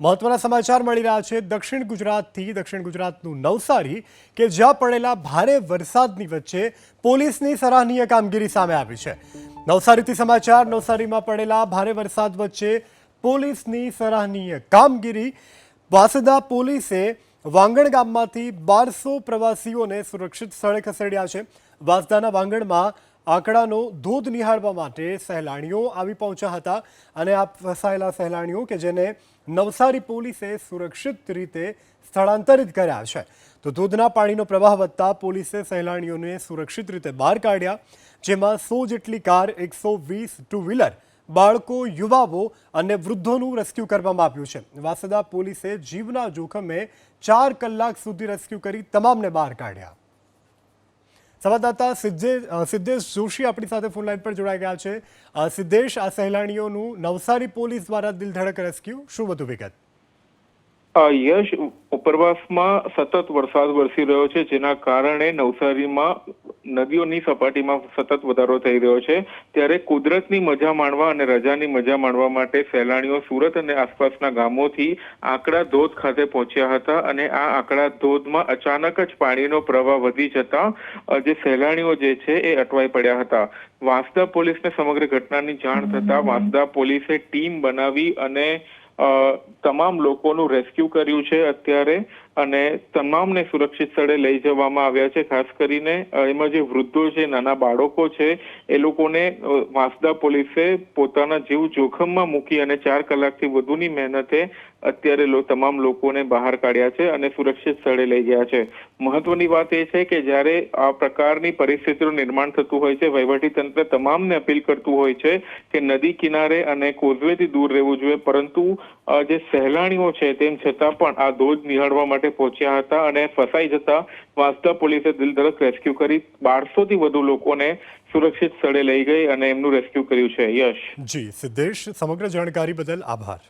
મહત્વના સમાચાર મળી રહ્યા છે. દક્ષિણ ગુજરાતથી દક્ષિણ ગુજરાતનું નવસારી કે જ્યાં પડેલા ભારે વરસાદની વચ્ચે પોલીસની સરાહનીય કામગીરી સામે આવી છે. નવસારીથી સમાચાર, નવસારીમાં પડેલા ભારે વરસાદ વચ્ચે પોલીસની સરાહનીય કામગીરી. વાસદા પોલીસે વાંગણ ગામમાંથી બારસો પ્રવાસીઓને સુરક્ષિત સ્થળે ખસેડ્યા છે. વાસદાના વાંગણમાં આંકડાનો ધોધ નિહાળવા માટે સહેલાણીઓ આવી પહોંચ્યા હતા અને આ ફસાયેલા સહેલાણીઓ કે જેને નવસારી પોલીસે સુરક્ષિત રીતે સ્થળાંતરિત કર્યા છે. તો ધોધના પાણીનો પ્રવાહ વધતા પોલીસે સહેલાણીઓને સુરક્ષિત રીતે બહાર કાઢ્યા, જેમાં સો જેટલી કાર, એકસો વીસ ટુ વ્હીલર બાળકો, યુવાઓ અને વૃદ્ધોનું રેસ્ક્યુ કરવામાં આવ્યું છે. વાસદા પોલીસે જીવના જોખમે ચાર કલાક સુધી રેસ્ક્યુ કરી તમામને બહાર કાઢ્યા. સંવાદદાતા સિદ્ધેશ જોશી આપણી સાથે ફોન લાઈન પર જોડાઈ ગયા છે. સિદ્ધેશ, આ સહેલાણીઓનું નવસારી પોલીસ દ્વારા દિલધડક રેસ્ક્યુ. શું વધુ વિગત? યશ, ઉપરવાસમાં સતત વરસાદ વરસી રહ્યો છે, જેના કારણે નવસારીમાં નદીઓની સપાટીમાં સતત વધારો થઈ રહ્યો છે. ત્યારે કુદરતની મજા માણવા અને રજાની મજા માણવા માટે સહેલાણીઓ સુરત અને આસપાસના ગામોથી આંકડા ધોધ ખાતે પહોંચ્યા હતા અને આ આંકડા ધોધમાં અચાનક જ પાણીનો પ્રવાહ વધી જતા જે સહેલાણીઓ જે છે એ અટવાઈ પડ્યા હતા. વાંસદા પોલીસને સમગ્ર ઘટનાની જાણ થતા વાંસદા પોલીસે ટીમ બનાવી અને તમામ લોકોનું રેસ્ક્યુ કર્યું છે અત્યારે અને તમામને સુરક્ષિત સ્થળે લઈ જવામાં આવ્યા છે. ખાસ કરીને એમાં જે વૃદ્ધો છે, નાના બાળકો છે, એ લોકોને વાંસદા પોલીસે પોતાના જીવ જોખમમાં મૂકી અને ચાર કલાકથી વધુની મહેનતે અત્યારે તમામ લોકોને બહાર કાઢ્યા છે અને સુરક્ષિત સ્થળે લઈ ગયા છે. મહત્વની વાત એ છે કે જ્યારે આ પ્રકારની પરિસ્થિતિનું નિર્માણ થતું હોય છે, વહીવટી તંત્ર તમામને અપીલ કરતું હોય છે કે નદી કિનારે અને કોઝવેથી દૂર રહેવું જોઈએ. પરંતુ જે સહેલાણીઓ છે તેમ છતાં પણ આ ધોધ નિહાળવા માટે પહોંચ્યા હતા અને ફસાઈ જતા વાંસદા પોલીસે દિલધડક રેસ્ક્યુ કરી બારસો થી વધુ લોકોને સુરક્ષિત સ્થળે લઈ ગઈ અને એમનું રેસ્ક્યુ કર્યું છે. યશ. જી, સિદ્ધેશ, સમગ્ર જાણકારી બદલ આભાર.